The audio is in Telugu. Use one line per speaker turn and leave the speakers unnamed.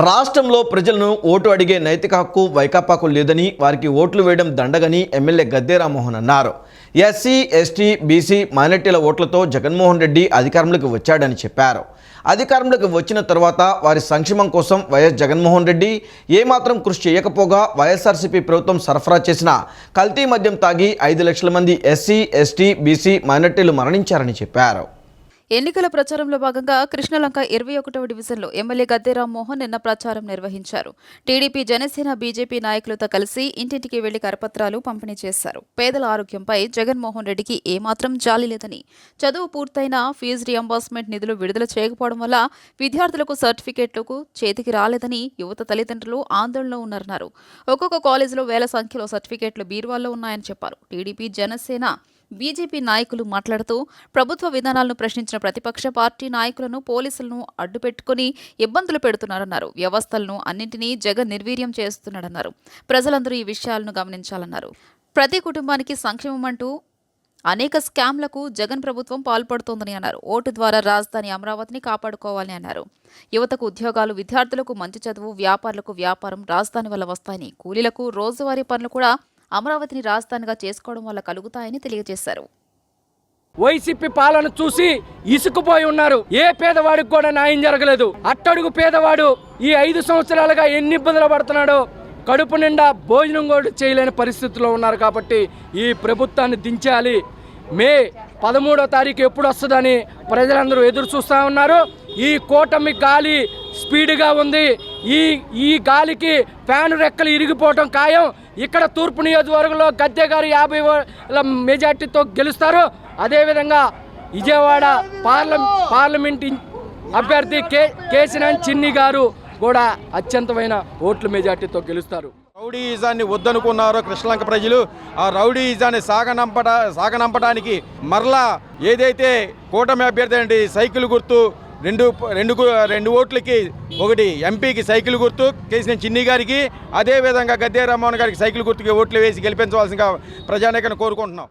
రాష్ట్రంలో ప్రజలను ఓటు అడిగే నైతిక హక్కు వైకాపాకు లేదని వారికి ఓట్లు వేయడం దండగని ఎమ్మెల్యే గద్దె రామ్మోహన్ అన్నారు. ఎస్సీ ఎస్టీ బీసీ మైనార్టీల ఓట్లతో జగన్మోహన్ రెడ్డి అధికారంలోకి వచ్చాడని చెప్పారు. అధికారంలోకి వచ్చిన తర్వాత వారి సంక్షేమం కోసం వైఎస్ జగన్మోహన్ రెడ్డి ఏమాత్రం కృషి చేయకపోగా వైఎస్ఆర్సీపీ ప్రభుత్వం సరఫరా చేసిన కల్తీ మద్యం తాగి ఐదు లక్షల మంది ఎస్సీ ఎస్టీ బీసీ మైనార్టీలు మరణించారని చెప్పారు.
ఎన్నికల ప్రచారంలో భాగంగా కృష్ణలంక ఇరవై ఒకటవ డివిజన్లో ఎమ్మెల్యే గద్దె రామ్మోహన్ నిన్న ప్రచారం నిర్వహించారు. టీడీపీ జనసేన బీజేపీ నాయకులతో కలిసి ఇంటింటికి వెళ్ళి కరపత్రాలు పంపిణీ చేశారు. పేదల ఆరోగ్యంపై జగన్మోహన్ రెడ్డికి ఏమాత్రం జాలి లేదని చదువు పూర్తయిన ఫీజు రియంబర్స్మెంట్ నిధులు విడుదల చేయకపోవడం వల్ల విద్యార్థులకు సర్టిఫికేట్లకు చేతికి రాలేదని యువత తల్లిదండ్రులు ఆందోళనలో ఉన్నారన్నారు. ఒక్కొక్క కాలేజీలో వేల సంఖ్యలో సర్టిఫికేట్లు బీరువాల్లో ఉన్నాయని చెప్పారు. టీడీపీ జనసేన బీజేపీ నాయకులు మాట్లాడుతూ ప్రభుత్వ విధానాలను ప్రశ్నించిన ప్రతిపక్ష పార్టీ నాయకులను పోలీసులను అడ్డుపెట్టుకుని ఇబ్బందులు పెడుతున్నారన్నారు. వ్యవస్థలను అన్నింటినీ జగన్ నిర్వీర్యం చేస్తున్నాడన్నారు. ప్రజలందరూ ఈ విషయాలను గమనించాలన్నారు. ప్రతి కుటుంబానికి సంక్షేమం అంటూ అనేక స్కామ్లకు జగన్ ప్రభుత్వం పాల్పడుతోందని అన్నారు. ఓటు ద్వారా రాజధాని అమరావతిని కాపాడుకోవాలని అన్నారు. యువతకు ఉద్యోగాలు విద్యార్థులకు మంచి చదువు వ్యాపారులకు వ్యాపారం రాజధాని వల్ల వస్తాయని కూలీలకు రోజువారీ పనులు కూడా అమరావతిని రాజధానిగా చేసుకోవడం వల్ల కలుగుతాయని తెలియజేశారు.
వైసీపీ పాలన చూసి ఇసుకుపోయి ఉన్నారు. ఏ పేదవాడికి కూడా న్యాయం జరగలేదు. అట్టడుగు పేదవాడు ఈ ఐదు సంవత్సరాలుగా ఎన్ని ఇబ్బందులు పడుతున్నాడో కడుపు నిండా భోజనం కూడా చేయలేని పరిస్థితుల్లో ఉన్నారు కాబట్టి ఈ ప్రభుత్వాన్ని దించాలి. మే పదమూడో తారీఖు ఎప్పుడు వస్తుందని ప్రజలందరూ ఎదురు చూస్తూ ఉన్నారు. ఈ కూటమి గాలి స్పీడ్గా ఉంది. ఈ ఈ గాలికి ఫ్యాన్ రెక్కలు ఇరిగిపోవటం ఖాయం. ఇక్కడ తూర్పు నియోజకవర్గంలో గద్దె గారు యాభై మెజార్టీతో గెలుస్తారు. అదేవిధంగా విజయవాడ పార్లమెంట్ పార్లమెంట్ అభ్యర్థి కే కేసినాన్ చిన్ని గారు కూడా అత్యంతమైన ఓట్ల మెజార్టీతో గెలుస్తారు.
రౌడీయిజాన్ని వద్దనుకున్నారో కృష్ణలంక ప్రజలు. ఆ రౌడీయిజాన్ని సాగనంపట సాగనంపడానికి మరలా ఏదైతే కూటమి అభ్యర్థి అంటే సైకిల్ గుర్తు రెండు రెండు రెండు ఓట్లకి ఒకటి ఎంపీకి సైకిల్ గుర్తు కేసిన చిన్ని గారికి అదేవిధంగా గద్దే రామ్మోహన్ గారికి సైకిల్ గుర్తుకి ఓట్లు వేసి గెలిపించవలసిందిగా ప్రజానేకను కోరుకుంటున్నాం.